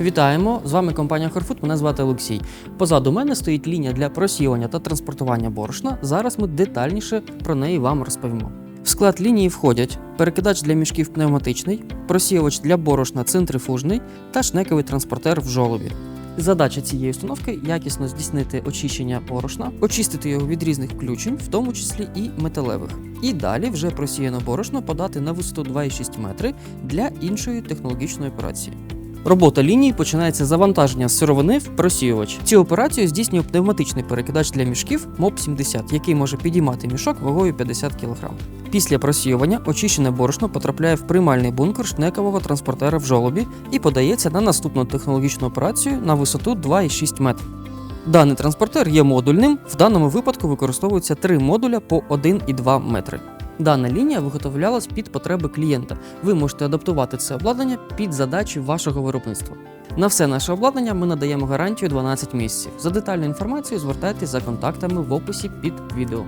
Вітаємо! З вами компанія Хорфуд. Мене звати Олексій. Позаду мене стоїть лінія для просіювання та транспортування борошна. Зараз ми детальніше про неї вам розповімо. В склад лінії входять перекидач для мішків пневматичний, просіювач для борошна центрифужний та шнековий транспортер в жолобі. Задача цієї установки якісно здійснити очищення борошна, очистити його від різних включень, в тому числі і металевих. І далі вже просіяне борошно подати на висоту 2,6 метри для іншої технологічної операції. Робота лінії починається завантаження сировини в просіювач. Цю операцію здійснює пневматичний перекидач для мішків МОП-70, який може підіймати мішок вагою 50 кг. Після просіювання очищене борошно потрапляє в приймальний бункер шнекового транспортера в жолобі і подається на наступну технологічну операцію на висоту 2,6 метрів. Даний транспортер є модульним. В даному випадку використовуються три модуля по 1,2 метри. Дана лінія виготовлялась під потреби клієнта. Ви можете адаптувати це обладнання під задачі вашого виробництва. На все наше обладнання ми надаємо гарантію 12 місяців. За детальну інформацію звертайтеся за контактами в описі під відео.